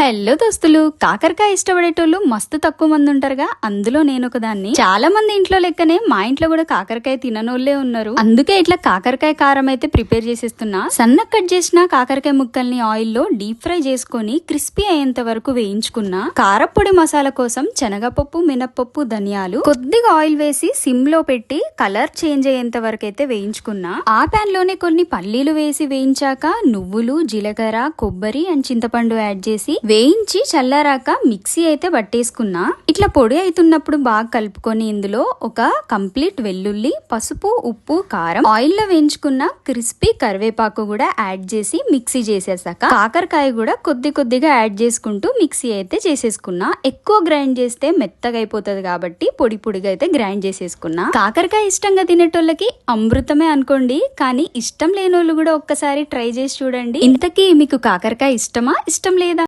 Hello దోస్తులు కాకరకాయ ఇష్టపడేటోళ్ళు మస్తు తక్కువ మంది ఉంటారుగా. అందులో నేను ఒక దాన్ని చాలా మంది ఇంట్లో లెక్కనే మా ఇంట్లో కూడా కాకరకాయ తిననోళ్ళే ఉన్నారు. అందుకే ఇట్లా కాకరకాయ కారం అయితే ప్రిపేర్ చేసేస్తున్నా. సన్న కట్ చేసిన కాకరకాయ ముక్కల్ని ఆయిల్లో డీప్ ఫ్రై చేసుకొని క్రిస్పీ అయ్యేంత వరకు వేయించుకున్నా. కారపొడి మసాలా కోసం శనగపప్పు మినప్పప్పు ధనియాలు కొద్దిగా ఆయిల్ వేసి సిమ్లో పెట్టి కలర్ చేంజ్ అయ్యేంత వరకు అయితే వేయించుకున్నా. ఆ ప్యాన్లోనే కొన్ని పల్లీలు వేసి వేయించాక నువ్వులు జీలకర్ర కొబ్బరి అండ్ చింతపండు యాడ్ చేసి వేయించి చల్లారాక మిక్సీ అయితే పట్టేసుకున్నా. ఇట్లా పొడి అవుతున్నప్పుడు బాగా కలుపుకొని ఇందులో ఒక కంప్లీట్ వెల్లుల్లి పసుపు ఉప్పు కారం ఆయిల్లో వేయించుకున్న క్రిస్పీ కరివేపాకు కూడా యాడ్ చేసి మిక్సీ చేసేసాక కాకరకాయ కూడా కొద్ది కొద్దిగా యాడ్ చేసుకుంటూ మిక్సీ అయితే చేసేసుకున్నా. ఎక్కువ గ్రైండ్ చేస్తే మెత్తగా అయిపోతుంది కాబట్టి పొడి పొడిగా అయితే గ్రైండ్ చేసేసుకున్నా. కాకరకాయ ఇష్టంగా తినేటోళ్ళకి అమృతమే అనుకోండి కానీ ఇష్టం లేని వాళ్ళు కూడా ఒక్కసారి ట్రై చేసి చూడండి. ఇంతకీ మీకు కాకరకాయ ఇష్టమా? ఇష్టం లేదా?